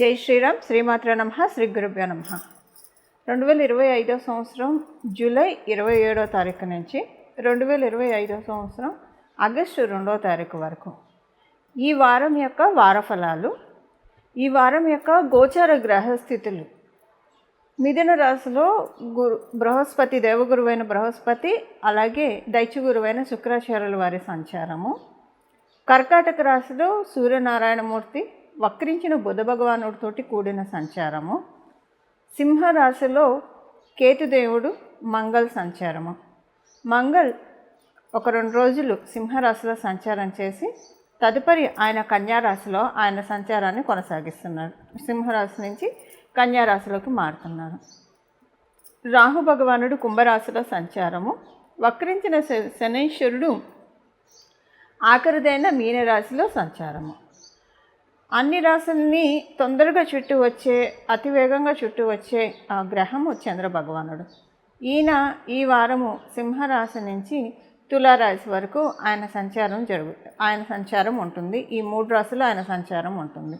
జై శ్రీరామ్ శ్రీమాత్ర నమ శ్రీ గురుభ్యో నమ. రెండు వేల ఇరవై ఐదో సంవత్సరం జూలై ఇరవై ఏడో తారీఖు నుంచి రెండు వేల ఇరవై ఐదో సంవత్సరం ఆగస్టు రెండో తారీఖు వరకు. ఈ వారం యొక్క వార ఫలాలు ఈ వారం యొక్క గోచార గ్రహస్థితులు మిథున రాశిలో గురు బృహస్పతి దేవగురువైన బృహస్పతి అలాగే దైత్యగురువైన శుక్రాచార్యుల వారి సంచారము. కర్కాటక రాశిలో సూర్యనారాయణమూర్తి వక్రించిన బుధ భగవానుడితోటి కూడిన సంచారము. సింహరాశిలో కేతుదేవుడు మంగళ సంచారము. మంగళ్ ఒక రెండు రోజులు సింహరాశిలో సంచారం చేసి తదుపరి ఆయన కన్యారాశిలో ఆయన సంచారాన్ని కొనసాగిస్తున్నారు. సింహరాశి నుంచి కన్యారాశిలోకి మారుతున్నారు. రాహు భగవానుడు కుంభరాశిలో సంచారము. వక్రించిన శ- శనీశ్వరుడు ఆఖరిదైన మీనరాశిలో సంచారము. అన్ని రాశుల్ని తొందరగా చుట్టూ వచ్చే అతి వేగంగా చుట్టూ వచ్చే ఆ గ్రహము చంద్ర భగవానుడు. ఈయన ఈ వారము సింహరాశి నుంచి తులారాశి వరకు ఆయన సంచారం జరుగు ఆయన సంచారం ఉంటుంది. ఈ మూడు రాశులు ఆయన సంచారం ఉంటుంది.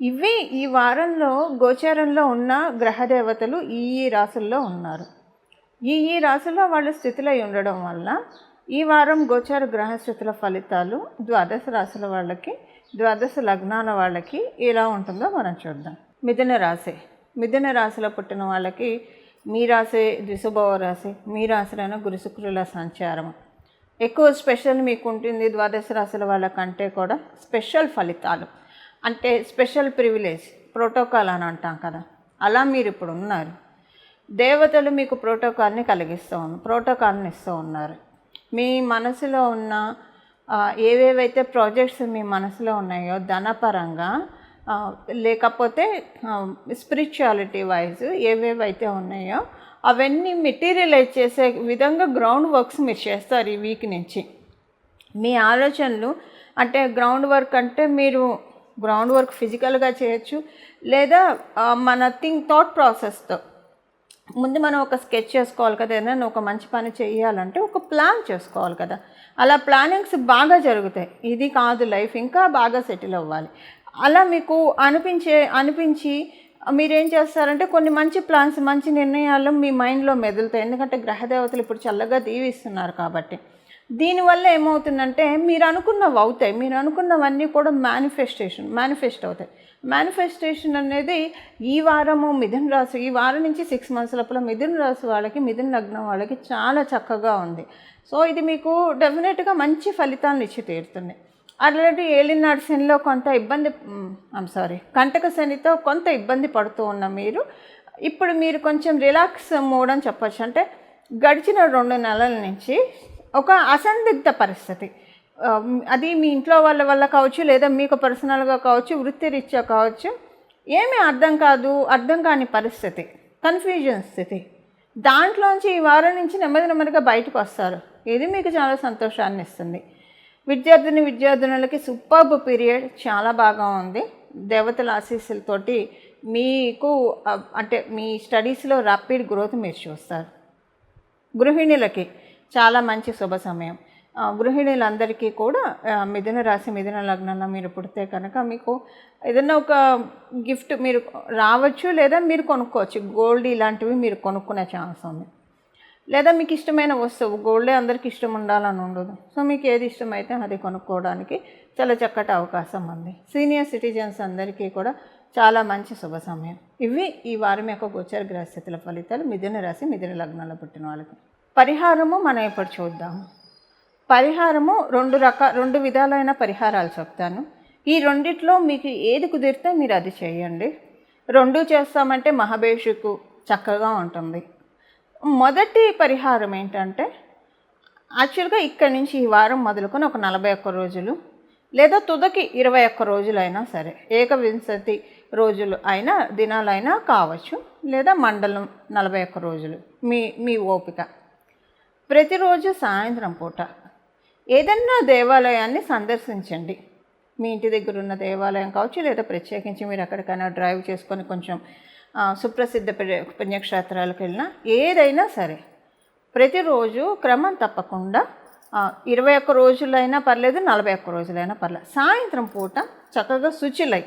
ఇవి ఈ వారంలో గోచారంలో ఉన్న గ్రహదేవతలు ఈ ఈ రాశుల్లో ఉన్నారు. ఈ ఈ రాశుల్లో వాళ్ళు స్థితిలో ఉండడం వల్ల ఈ వారం గోచార గ్రహస్థితుల ఫలితాలు ద్వాదశ రాశుల వాళ్ళకి ద్వాదశ లగ్నాల వాళ్ళకి ఎలా ఉంటుందో మనం చూద్దాం. మిథున రాశి. మిథున రాశిలో పుట్టిన వాళ్ళకి మీ రాశి ద్విశుభవ రాశి. మీ రాశిలోనే గురు శుక్రుల సంచారం ఎక్కువ స్పెషల్ మీకు ఉంటుంది ద్వాదశ రాశుల వాళ్ళకంటే కూడా స్పెషల్ ఫలితాలు. అంటే స్పెషల్ ప్రివిలేజ్ ప్రోటోకాల్ అని అంటాం కదా. అలా మీరు ఇప్పుడు ఉన్నారు. దేవతలు మీకు ప్రోటోకాల్ని కలిగిస్తూ ఉన్నారు ప్రోటోకాల్ని ఇస్తూ ఉన్నారు. మీ మనసులో ఉన్న ఏవేవైతే ప్రాజెక్ట్స్ మీ మనసులో ఉన్నాయో ధనపరంగా లేకపోతే స్పిరిచువాలిటీ వైజ్ ఏవేవైతే ఉన్నాయో అవన్నీ మెటీరియలైజ్ చేసే విధంగా గ్రౌండ్ వర్క్స్ మీరు చేస్తారు ఈ వీక్ నుంచి. మీ ఆలోచనలు అంటే గ్రౌండ్ వర్క్ అంటే మీరు గ్రౌండ్ వర్క్ ఫిజికల్గా చేయొచ్చు లేదా మన థింక్ థాట్ ప్రాసెస్తో. ముందు మనం ఒక స్కెచ్ చేసుకోవాలి కదా ఏదైనా ఒక మంచి పని చేయాలంటే ఒక ప్లాన్ చేసుకోవాలి కదా. అలా ప్లానింగ్స్ బాగా జరుగుతాయి. ఇది కాదు లైఫ్ ఇంకా బాగా సెటిల్ అవ్వాలి. అలా మీకు అనిపించే అనిపించి మీరేం చేస్తారంటే కొన్ని మంచి ప్లాన్స్ మంచి నిర్ణయాలు మీ మైండ్లో మెదులుతాయి. ఎందుకంటే గ్రహదేవతలు ఇప్పుడు చల్లగా దీవిస్తున్నారు కాబట్టి. దీనివల్ల ఏమవుతుందంటే మీరు అనుకున్నవి అవుతాయి మీరు అనుకున్నవన్నీ కూడా మేనిఫెస్టేషన్ మేనిఫెస్ట్ అవుతాయి. మేనిఫెస్టేషన్ అనేది ఈ వారము మిథున రాశి ఈ వారం నుంచి సిక్స్ మంత్స్ లోపల మిథున రాశి వాళ్ళకి మిథున లగ్నం వాళ్ళకి చాలా చక్కగా ఉంది. సో ఇది మీకు డెఫినెట్గా మంచి ఫలితాలను ఇచ్చి తీరుతుంది. ఆల్రెడీ ఏలినాడు శనిలో కొంత ఇబ్బంది ఐమ్ సారీ కంటక శనితో కొంత ఇబ్బంది పడుతూ ఉన్న మీరు ఇప్పుడు మీరు కొంచెం రిలాక్స్ మోడ్ అని అంటే గడిచిన రెండు నెలల నుంచి ఒక అసందిగ్ధ పరిస్థితి. అది మీ ఇంట్లో వాళ్ళ వల్ల కావచ్చు లేదా మీకు పర్సనల్గా కావచ్చు వృత్తిరీత్యా కావచ్చు ఏమీ అర్థం కాదు అర్థం కాని పరిస్థితి కన్ఫ్యూజన్ స్థితి. దాంట్లోంచి ఈ వారం నుంచి నెమ్మది నెమ్మదిగా బయటకు వస్తారు. ఇది మీకు చాలా సంతోషాన్ని ఇస్తుంది. విద్యార్థిని విద్యార్థినులకి సూపర్బ్ పీరియడ్ చాలా బాగా ఉంది. దేవతల ఆశీస్సులతోటి మీకు అంటే మీ స్టడీస్లో ర్యాపిడ్ గ్రోత్ మీరు చూస్తారు. గృహిణులకి చాలా మంచి శుభ సమయం. ఆ, గృహిణులందరికీ కూడా మిథున రాశి మిథున లగ్నంలో మీరు పుడితే కనుక మీకు ఏదైనా ఒక గిఫ్ట్ మీరు రావచ్చు లేదా మీరు కొనుక్కోవచ్చు. గోల్డ్ ఇలాంటివి మీరు కొనుక్కునే ఛాన్స్ ఉంది. లేదా మీకు ఇష్టమైన వస్తువు గోల్డే అందరికి ఇష్టం ఉండాలని ఉండదు. సో మీకు ఏది ఇష్టమైతే అది కొనుక్కోవడానికి చాలా చక్కటి అవకాశం ఉంది. సీనియర్ సిటిజన్స్ అందరికీ కూడా చాలా మంచి శుభ సమయం. ఇవి ఈ వారం యొక్క గోచర గ్రహస్థితుల ఫలితాలు. మిథున రాశి మిథున లగ్నాల్లో పుట్టిన వాళ్ళకి. పరిహారము మనం ఇప్పుడు చూద్దాము పరిహారము రెండు రక రెండు విధాలైన పరిహారాలు చెప్తాను. ఈ రెండిట్లో మీకు ఏది కుదిరితే మీరు అది చేయండి. రెండు చేస్తామంటే మహాభేషుకు చక్కగా ఉంటుంది. మొదటి పరిహారం ఏంటంటే యాక్చువల్గా ఇక్కడి నుంచి ఈ వారం మొదలుకొని ఒక నలభై ఒక్క రోజులు లేదా తుదకి ఇరవై ఒక్క రోజులైనా సరే ఏకవింశతి రోజులు అయినా దినాలైనా కావచ్చు లేదా మండలం నలభై ఒక్క రోజులు మీ మీ ఓపిక. ప్రతిరోజు సాయంత్రం పూట ఏదన్నా దేవాలయాన్ని సందర్శించండి. మీ ఇంటి దగ్గర ఉన్న దేవాలయం కావచ్చు లేదా ప్రత్యేకించి మీరు ఎక్కడికైనా డ్రైవ్ చేసుకొని కొంచెం సుప్రసిద్ధ పుణ్య- పుణ్యక్షేత్రాలకు వెళ్ళినా ఏదైనా సరే ప్రతిరోజు క్రమం తప్పకుండా ఇరవై ఒక్క రోజులైనా పర్లేదు నలభై ఒక్క రోజులైనా పర్లేదు. సాయంత్రం పూట చక్కగా శుచిలై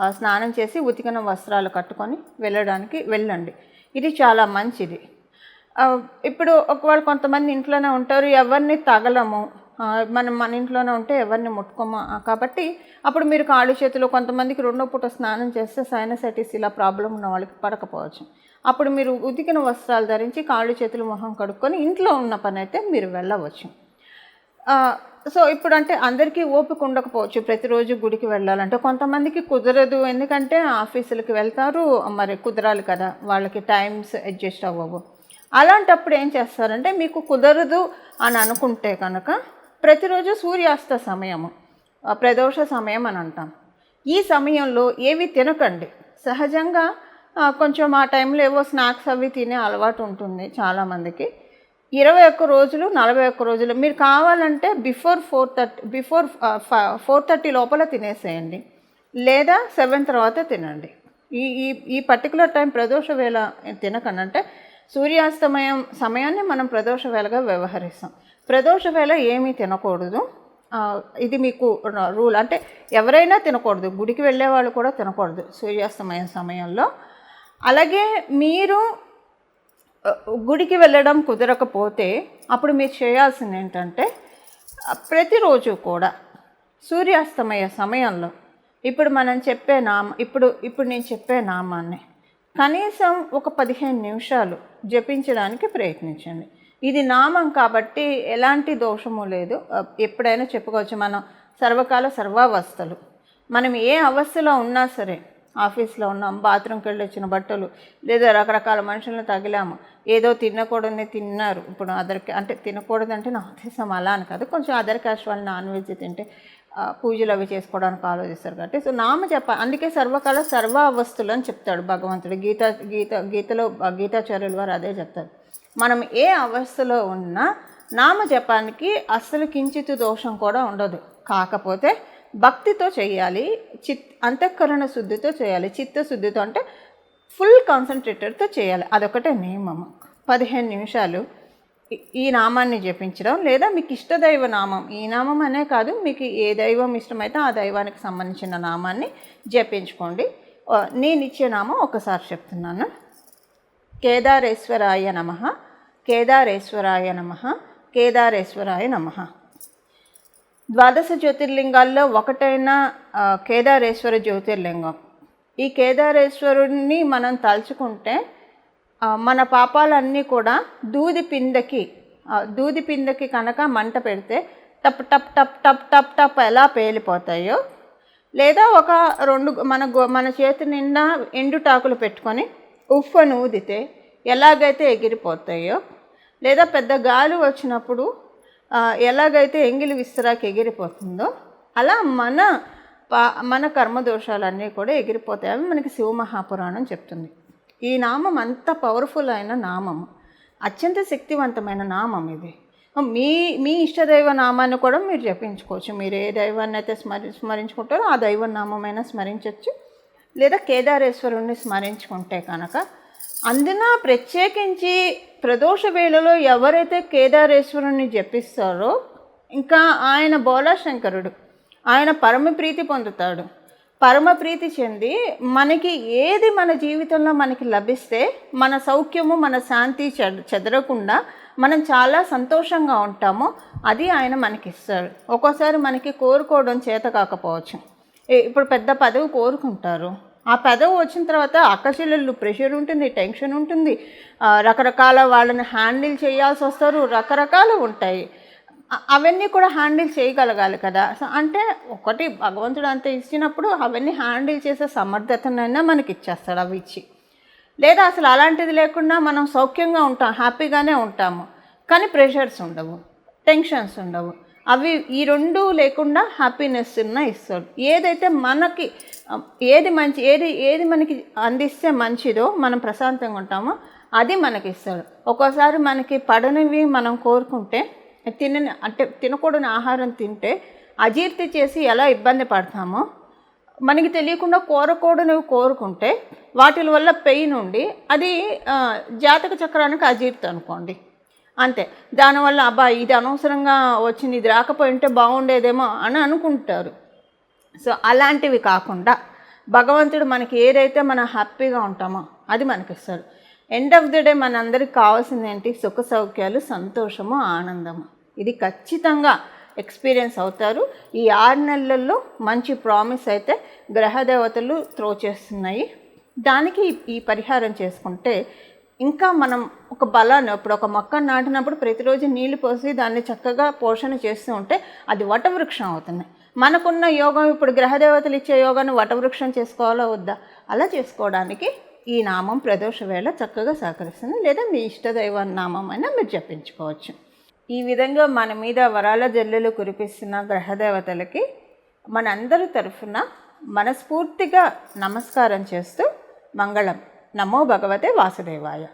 ఆ, స్నానం చేసి ఉతికిన వస్త్రాలు కట్టుకొని వెళ్ళడానికి వెళ్ళండి. ఇది చాలా మంచిది. ఇప్పుడు ఒకవేళ కొంతమంది ఇంట్లోనే ఉంటారు ఎవరిని తగలము. మనం మన ఇంట్లోనే ఉంటే ఎవరిని ముట్టుకోము. కాబట్టి అప్పుడు మీరు కాళ్ళు చేతులు కొంతమందికి రెండో పూట స్నానం చేస్తే సైనసైటిస్ ఇలా ప్రాబ్లం ఉన్న వాళ్ళకి పడకపోవచ్చు. అప్పుడు మీరు ఉతికిన వస్త్రాలు ధరించి కాళ్ళు చేతులు మొహం కడుక్కొని ఇంట్లో ఉన్న పని అయితే మీరు వెళ్ళవచ్చు. సో ఇప్పుడు అంటే అందరికీ ఓపిక ఉండకపోవచ్చు. ప్రతిరోజు గుడికి వెళ్ళాలంటే కొంతమందికి కుదరదు. ఎందుకంటే ఆఫీసులకి వెళ్తారు. మరి కుదరాలి కదా. వాళ్ళకి టైమ్స్ అడ్జస్ట్ అవ్వవు. అలాంటప్పుడు ఏం చేస్తారంటే మీకు కుదరదు అని అనుకుంటే కనుక ప్రతిరోజు సూర్యాస్త సమయము ఆ, ప్రదోష సమయం అని అంటాం. ఈ సమయంలో ఏవి తినకండి. సహజంగా కొంచెం ఆ టైంలో ఏవో స్నాక్స్ అవి తినే అలవాటు ఉంటుంది చాలామందికి ఇరవై ఒక్క రోజులు నలభై ఒక్క రోజులు మీరు కావాలంటే before four thirty before four thirty లోపల తినేసేయండి. లేదా సెవెన్ తర్వాత తినండి. ఈ ఈ ఈ పర్టికులర్ టైం ప్రదోష వేళ తినకండి. అంటే సూర్యాస్తమయం సమయాన్ని మనం ప్రదోష వేళగా వ్యవహరిస్తాం. ప్రదోష వేళ ఏమీ తినకూడదు. ఇది మీకు రూల్. అంటే ఎవరైనా తినకూడదు. గుడికి వెళ్ళే వాళ్ళు కూడా తినకూడదు సూర్యాస్తమయం సమయంలో. అలాగే మీరు గుడికి వెళ్ళడం కుదరకపోతే అప్పుడు మీరు చేయాల్సింది ఏంటంటే ప్రతిరోజు కూడా సూర్యాస్తమయ సమయంలో ఇప్పుడు మనం చెప్పే నామ ఇప్పుడు ఇప్పుడు నేను చెప్పే నామాన్ని కనీసం ఒక పదిహేను నిమిషాలు జపించడానికి ప్రయత్నించండి. ఇది నామం కాబట్టి ఎలాంటి దోషము లేదు. ఎప్పుడైనా చెప్పుకోవచ్చు. మనం సర్వకాల సర్వావస్థలు. మనం ఏ అవస్థలో ఉన్నా సరే ఆఫీస్లో ఉన్నాం బాత్రూమ్కి వెళ్ళి వచ్చిన బట్టలు లేదా రకరకాల మనుషులను తగిలాము. ఏదో తినకూడదని తిన్నారు. ఇప్పుడు అదర్ అంటే తినకూడదంటే నా ఉద్దేశం అలా అని కాదు. కొంచెం అదర్ క్యాష్ వాళ్ళు నాన్ వెజ్ తింటే పూజలు అవి చేసుకోవడానికి ఆలోచిస్తారు కాబట్టి. సో నామ చెప్ప అందుకే సర్వకాల సర్వ అవస్థలు అని చెప్తాడు భగవంతుడు. గీత గీత గీతలో ఆ, గీతాచార్యుల వారు అదే చెప్తారు. మనం ఏ అవస్థలో ఉన్నా నామ జపానికి అస్సలు కించిత్ దోషం కూడా ఉండదు. కాకపోతే భక్తితో చేయాలి చిత్ అంతఃకరణ శుద్ధితో చేయాలి చిత్తశుద్ధితో అంటే ఫుల్ కాన్సన్ట్రేటర్తో చేయాలి. అదొకటే నియమం పదిహేను నిమిషాలు ఈ- నామాన్ని జపించడం లేదా మీకు ఇష్టదైవ నామం ఈ నామం అనే కాదు మీకు ఏ దైవం ఇష్టమైతే ఆ దైవానికి సంబంధించిన నామాన్ని జపించుకోండి. నేను ఇచ్చే నామం ఒకసారి చెప్తున్నాను. కేదారేశ్వరాయ నమ కేదారేశ్వరాయ నమ కేదారేశ్వరాయ నమ. ద్వాదశ జ్యోతిర్లింగాల్లో ఒకటైన కేదారేశ్వర జ్యోతిర్లింగం. ఈ కేదారేశ్వరుడిని మనం తలుచుకుంటే మన పాపాలన్నీ కూడా దూది పిందకి దూది పిందకి కనుక మంట పెడితే టప్ టప్ టప్ టప్ టప్ టప్ ఎలా పేలిపోతాయో లేదా ఒక రెండు మన గో- మన చేతి నిండా ఎండుటాకులు పెట్టుకొని ఉఫ్ఫను ఊదితే ఎలాగైతే ఎగిరిపోతాయో లేదా పెద్ద గాలి వచ్చినప్పుడు ఎలాగైతే ఎంగిలి విస్తరాకి ఎగిరిపోతుందో అలా మన పా మన కర్మదోషాలన్నీ కూడా ఎగిరిపోతాయని మనకి మనకి శివమహాపురాణం చెప్తుంది. ఈ నామం అంత పవర్ఫుల్ అయిన నామం. అత్యంత శక్తివంతమైన నామం ఇది. మీ మీ ఇష్టదైవ నామాన్ని కూడా మీరు జపించుకోవచ్చు. మీరు ఏ దైవాన్ని అయితే స్మరి స్మరించుకుంటారో ఆ దైవ నామమైనా స్మరించవచ్చు లేదా కేదారేశ్వరుణ్ణి స్మరించుకుంటే కనుక. అందున ప్రత్యేకించి ప్రదోష వేళలో ఎవరైతే కేదారేశ్వరుణ్ణి జపిస్తారో ఇంకా ఆయన బోలాశంకరుడు. ఆయన పరమ ప్రీతి పొందుతాడు. పరమప్రీతి చెంది మనకి ఏది మన జీవితంలో మనకి లభిస్తే మన సౌఖ్యము మన శాంతి చెదరకుండా మనం చాలా సంతోషంగా ఉంటామో అది ఆయన మనకి ఇస్తాడు ఒక్కోసారి మనకి కోరుకోవడం చేత కాకపోవచ్చు. ఏ- ఇప్పుడు పెద్ద పదవి కోరుకుంటారు. ఆ పదవి వచ్చిన తర్వాత అక్కచెల్లెళ్ళు ప్రెషర్ ఉంటుంది టెన్షన్ ఉంటుంది. రకరకాల వాళ్ళని హ్యాండిల్ చేయాల్సి వస్తారు రకరకాలు ఉంటాయి. అవన్నీ కూడా హ్యాండిల్ చేయగలగాలి కదా. సో అంటే ఒకటి భగవంతుడు అంత ఇచ్చినప్పుడు అవన్నీ హ్యాండిల్ చేసే సమర్థతనైనా మనకి ఇచ్చేస్తాడు అవి ఇచ్చి. లేదా అసలు అలాంటిది లేకుండా మనం సౌఖ్యంగా ఉంటాం హ్యాపీగానే ఉంటాము. కానీ ప్రెషర్స్ ఉండవు టెన్షన్స్ ఉండవు. అవి ఈ రెండు లేకుండా హ్యాపీనెస్ ఇస్తాడు. ఏదైతే మనకి ఏది మంచి ఏది ఏది మనకి అందిస్తే మంచిదో మనం ప్రశాంతంగా ఉంటామో అది మనకి ఇస్తాడు ఒక్కోసారి మనకి పడనివి మనం కోరుకుంటే తినని అంటే తినకూడని ఆహారం తింటే అజీర్తి చేసి ఎలా ఇబ్బంది పడతామో మనకి తెలియకుండా కోరకూడనివి కోరుకుంటే వాటి వల్ల పెయిన్ ఉండి అది జాతక చక్రానికి అజీర్తి అనుకోండి. అంతే. దానివల్ల అబ్బా ఇది అనవసరంగా వచ్చింది ఇది రాకపోయి ఉంటే బాగుండేదేమో అని అనుకుంటారు. సో అలాంటివి కాకుండా భగవంతుడు మనకి ఏదైతే మనం హ్యాపీగా ఉంటామో అది మనకిస్తాడు ఎండ్ ఆఫ్ ది డే మనందరికి కావాల్సింది ఏంటి? సుఖ సౌఖ్యాలు సంతోషము ఆనందము. ఇది ఖచ్చితంగా ఎక్స్పీరియన్స్ అవుతారు. ఈ ఆరు నెలల్లో మంచి ప్రామిస్ అయితే గ్రహదేవతలు త్రో చేస్తున్నాయి. దానికి ఈ- ఈ పరిహారం చేసుకుంటే ఇంకా మనం ఒక బలాన్ని ఇప్పుడు ఒక మొక్క నాటినప్పుడు ప్రతిరోజు నీళ్ళు పోసి దాన్ని చక్కగా పోషణ చేస్తూ ఉంటే అది వటవృక్షం అవుతుంది. మనకున్న యోగం ఇప్పుడు గ్రహదేవతలు ఇచ్చే యోగాన్ని వటవృక్షం చేసుకోవాలా వద్దా? అలా చేసుకోవడానికి ఈ నామం ప్రదోష వేళ చక్కగా సహకరిస్తుంది. లేదా మీ ఇష్టదైవ నామం అయినా మీరు జపించుకోవచ్చు. ఈ విధంగా మన మీద వరాల జల్లులు కురిపిస్తున్న గ్రహదేవతలకి మనందరి తరఫున మనస్ఫూర్తిగా నమస్కారం చేస్తూ మంగళం. నమో భగవతే వాసుదేవాయ.